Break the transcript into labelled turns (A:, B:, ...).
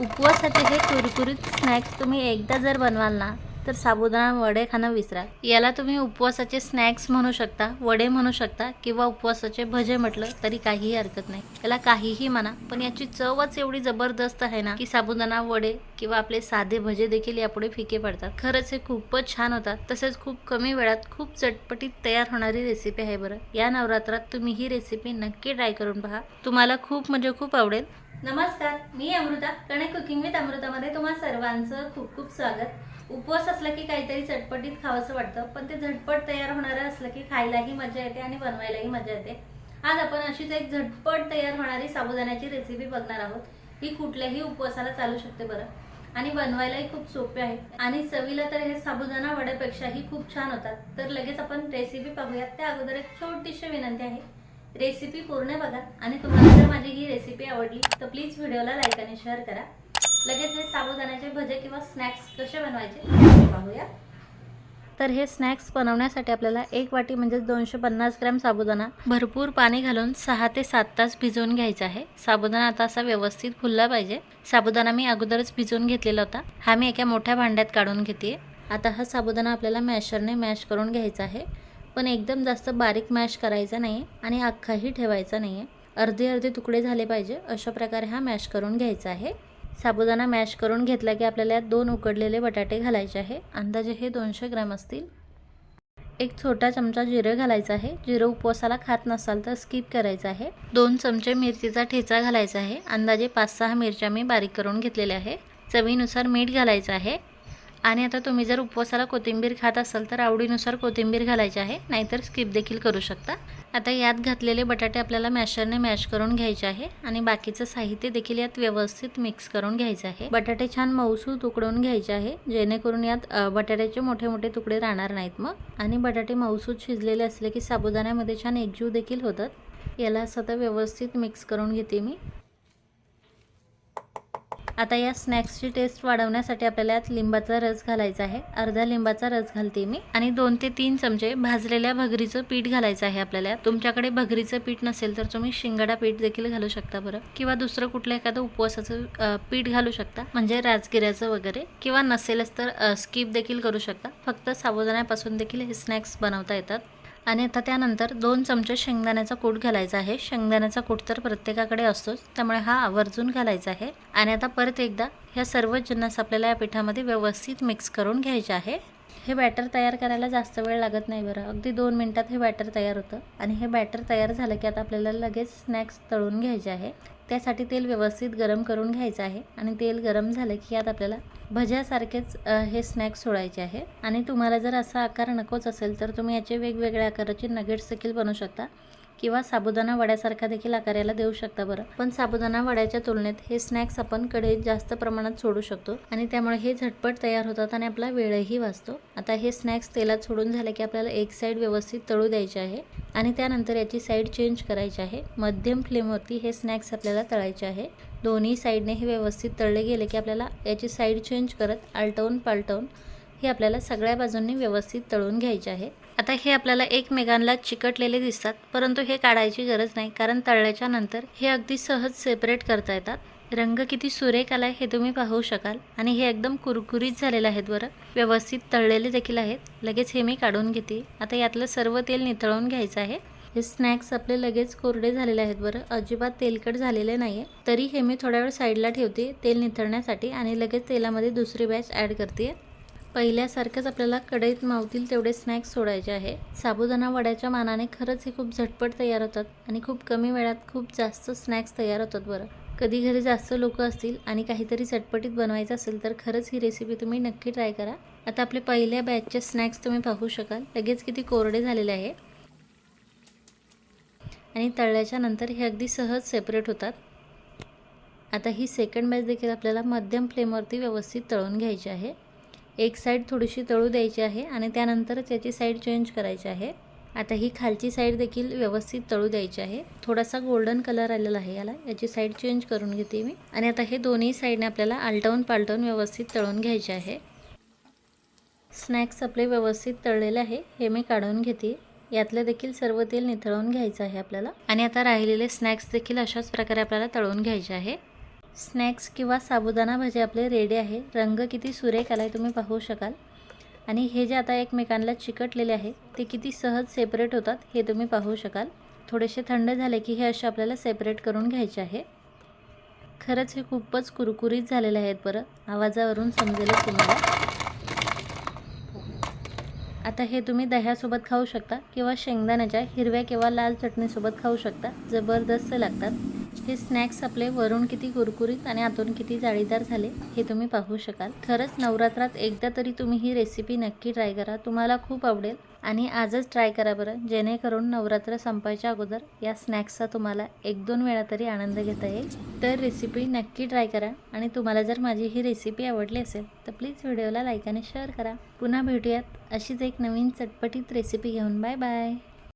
A: उपवासाचे हे कुरकुरीत स्नॅक्स तुम्ही एकदा जर बनवाल ना तर साबुदाणा वडे खाणं विसरा. याला तुम्ही उपवासाचे स्नॅक्स म्हणू शकता वडे म्हणू शकता किंवा उपवासाचे भजे म्हटलं तरी काहीही हरकत नाही. याला काहीही म्हणा पण याची चवच एवढी जबरदस्त आहे ना की साबुदाणा वडे किंवा आपले साधे भजे देखील यापुढे फिके पडतात. खरंच हे खूपच छान होतात. तसेच खूप कमी वेळात खूप चटपटीत तयार होणारी रेसिपी आहे बरं. या नवरात्रात तुम्ही ही रेसिपी नक्की ट्राय करून पहा. तुम्हाला खूप म्हणजे खूप आवडेल. नमस्कार मी अमृता कणेक कुकिंग विथ अमृतामध्ये तुम्हा सर्वांचं खूप खूप स्वागत. उपवास असला की काहीतरी चटपटीत खावंसं वाटतं पण ते झटपट तयार होणारं असलं की खायलाही मजा येते आणि बनवायलाही मजा येते. आज आपण अशीच एक झटपट तयार होणारी साबुदाण्याची रेसिपी बघणार आहोत. ही कुठल्याही उपवासाला चालू शकते बरं. आणि बनवायलाही खूप सोपे आहे. आणि चवीला तर हे साबुदाणा वड्यापेक्षाही खूप छान होतात. तर लगेच आपण रेसिपी पाहूयात. त्या अगोदर एक छोटीशी विनंती आहे. रेसिपी पूर्ण बघा. आणि तुम्हाला जर माझी ही रेसिपी आवडली तर प्लीज व्हिडिओला लाईक आणि शेअर करा. लगेच हे साबुदाण्याचे भजे किंवा स्नॅक्स कसे बनवायचे पाहूया तर हे स्नॅक्स बनवण्यासाठी आपल्याला एक वाटी म्हणजे दोनशे पन्नास ग्रॅम साबुदाणा भरपूर पाणी घालून सहा ते सात तास भिजवून घ्यायचा आहे. साबुदाणा आता असा व्यवस्थित फुलला पाहिजे. साबुदाणा मी अगोदरच भिजवून घेतलेला होता. हा मी एका मोठ्या भांड्यात काढून घेते आता हा साबुदाणा आपल्याला मॅशरने मॅश करून घ्यायचा आहे. पण एकदम जास्त बारीक मॅश करायचा नाही आणि अख्खाही ठेवायचा नाही आहे अर्धे अर्धे तुकडे झाले पाहिजे अशा प्रकारे हा मॅश करून घ्यायचा आहे. साबुदाणा मॅश करून घेतला की आपल्याला यात दोन उकडलेले बटाटे घालायचे आहे. अंदाजे हे दोनशे ग्रॅम असतील. एक छोटा चमचा जिरं घालायचा आहे. जिरं उपवासाला खात नसाल तर स्किप करायचं आहे. दोन चमचे मिरचीचा ठेचा घालायचा आहे. अंदाजे पाच सहा मिरच्या मी बारीक करून घेतलेल्या आहे. चवीनुसार मीठ घालायचं आहे. आणि आता तुम्ही जर उपवासाला कोथिंबीर खात असाल तर आवडीनुसार कोथिंबीर घालायची आहे. नाहीतर स्किप देखील करू शकता. आता यात घातलेले बटाटे आपल्याला मॅशरने मॅश करून घ्यायचे आहे आणि बाकीचं साहित्य देखील यात व्यवस्थित मिक्स करून घ्यायचं आहे. बटाटे छान मऊसूत तुकडून घ्यायचे आहे. जेणेकरून यात बटाट्याचे मोठे मोठे तुकडे राहणार नाहीत मग. आणि बटाटे मऊसूत शिजलेले असले की साबुदाण्यामध्ये छान एकजीव देखील होतात. याला सतत व्यवस्थित मिक्स करून घेते मी. आता या स्नॅक्सची टेस्ट वाढवण्यासाठी आपल्याला यात लिंबाचा रस घालायचा आहे. अर्धा लिंबाचा रस घालते मी. आणि दोन ते तीन चमचे भाजलेल्या भगरीचं पीठ घालायचं आहे आपल्याला तुमच्याकडे भगरीचं पीठ नसेल तर तुम्ही शिंगाडा पीठ देखील घालू शकता बरं. किंवा दुसरं कुठलं एखादं उपवासाचं पीठ घालू शकता. म्हणजे राजगिऱ्याचं वगैरे. किंवा नसेलच तर स्किप देखील करू शकता. फक्त साबुदाण्यापासून देखील हे स्नॅक्स बनवता येतात. आणि आता त्यानंतर दोन चमचे शेंगदाण्याचा कूट घालायचा आहे. शेंगदाण्याचा कूट तर प्रत्येकाकडे असतोच त्यामुळे हा आवर्जून घालायचा आहे. आणि आता परत एकदा ह्या सर्व जिन्नस आपल्याला या पिठामध्ये व्यवस्थित मिक्स करून घ्यायचे आहे. हे बॅटर तयार करायला जास्त वेळ लागत नाही बरं. अगदी दोन मिनटात हे बॅटर तयार होतं. आणि हे बॅटर तयार झालं की आता आपल्याला लगेच स्नॅक्स तळून घ्यायचे आहे. त्यासाठी तेल व्यवस्थित गरम करून घ्यायचं आहे. आणि तेल गरम झालं की यात आपल्याला भज्यासारखेच हे स्नॅक्स सोडायचे आहे. आणि तुम्हाला जर असा आकार नकोच असेल तर तुम्ही याचे वेगवेगळ्या आकाराचे नगेट्स देखील बनवू शकता. किंवा साबुदाणा वड्यासारखा देखील आकाराला देऊ शकता बरं. पण साबुदाणा वड्याच्या तुलनेत हे स्नॅक्स आपण कढईत जास्त प्रमाणात सोडू शकतो आणि त्यामुळे हे झटपट तयार होतात आणि आपला वेळही वाचतो. आता हे स्नॅक्स तेलात सोडून झाले की आपल्याला एक साईड व्यवस्थित तळू द्यायचे आहे आणि त्यानंतर याची साईड चेंज करायची आहे. मध्यम फ्लेमवरती हे स्नॅक्स आपल्याला तळायचे आहे. दोन्ही साईडने हे व्यवस्थित तळले गेले की आपल्याला याची साईड चेंज करत आलटवून पालटवून हे आपल्याला सगळ्या बाजूंनी व्यवस्थित तळून घ्यायचे आहे. आता हे आपल्याला एकमेकांना चिकटलेले दिसतात परंतु हे काढायची गरज नाही कारण तळल्याच्या नंतर हे अगदी सहज सेपरेट करता येतात. रंग किती सुरेख आला हे तुम्ही पाहू शकाल. आणि हे एकदम कुरकुरीत झालेलं आहेत बरं. व्यवस्थित तळलेले देखील आहेत. लगेच हे मी काढून घेते. आता यातलं सर्व तेल निथळून घ्यायचं आहे. हे स्नॅक्स आपले लगेच कोरडे झालेले आहेत बरं. अजिबात तेलकट झालेले नाही आहे तरी हे मी थोड्या वेळ साईडला ठेवते तेल निथळण्यासाठी आणि लगेच तेलामध्ये दुसरी बॅच ॲड करते. पहिल्यासारखंच आपल्याला कढईत मावतील तेवढे स्नॅक्स सोडायचे आहे. साबुदाणा वड्याच्या मानाने खरंच हे खूप झटपट तयार होतात आणि खूप कमी वेळात खूप जास्त स्नॅक्स तयार होतात बरं. कधी घरी जास्त लोक असतील आणि काहीतरी चटपटीत बनवायचं असेल तर खरंच ही रेसिपी तुम्ही नक्की ट्राय करा. आता आपले पहिल्या बॅचचे स्नॅक्स तुम्ही पाहू शकाल. लगेच किती कोरडे झालेले आहे. आणि तळल्याच्या नंतर हे अगदी सहज सेपरेट होतात. आता ही सेकंड बॅच देखील आपल्याला मध्यम फ्लेमवरती व्यवस्थित तळून घ्यायची आहे. एक साईड थोडीशी तळू द्यायची आहे आणि त्यानंतरच याची साईड चेंज करायची आहे. आता ही खालची साईड देखील व्यवस्थित तळू द्यायची आहे. थोडासा गोल्डन कलर आलेला आहे याला. याची साईड चेंज करून घेते मी. आणि आता हे दोन्ही साईडने आपल्याला आलटवून पालटवून व्यवस्थित तळून घ्यायचे आहे. स्नॅक्स आपले व्यवस्थित तळलेले आहे. हे मी काढून घेते. यातलं देखील सर्व तेल निथळवून घ्यायचं आहे आपल्याला. आणि आता राहिलेले स्नॅक्स देखील अशाच प्रकारे आपल्याला तळून घ्यायचे आहे. स्नॅक्स किंवा साबुदाणा भजे आपले रेडी आहे. रंग किती सुरेख आला आहे तुम्ही पाहू शकाल. आणि हे जे आता एकमेकांना चिकटलेले आहे ते किती सहज सेपरेट होतात हे तुम्ही पाहू शकाल. थोडेसे थंड झाले की हे असे आपल्याला सेपरेट करून घ्यायचे आहे. खरंच हे खूपच कुरकुरीत झालेले आहेत बरं. आवाजावरून समजेलच तुम्हाला. आता हे तुम्ही दह्यासोबत खाऊ शकता किंवा शेंगदाण्याच्या हिरव्या किंवा लाल चटणीसोबत खाऊ शकता. जबरदस्त लागतात. हे स्नॅक्स आपले वरून किती कुरकुरीत आणि आतून किती जाळीदार झाले हे तुम्ही पाहू शकाल. खरंच नवरात्रात एकदा तरी तुम्ही ही रेसिपी नक्की ट्राय करा. तुम्हाला खूप आवडेल आणि आजच ट्राय करा बरं जेणेकरून नवरात्र संपायच्या अगोदर या स्नॅक्सचा तुम्हाला एक दोन वेळा तरी आनंद घेता येईल. तर रेसिपी नक्की ट्राय करा आणि तुम्हाला जर माझी ही रेसिपी आवडली असेल तर प्लीज व्हिडिओला लाईक आणि शेअर करा. पुन्हा भेटूयात अशीच एक नवीन चटपटीत रेसिपी घेऊन. Bye bye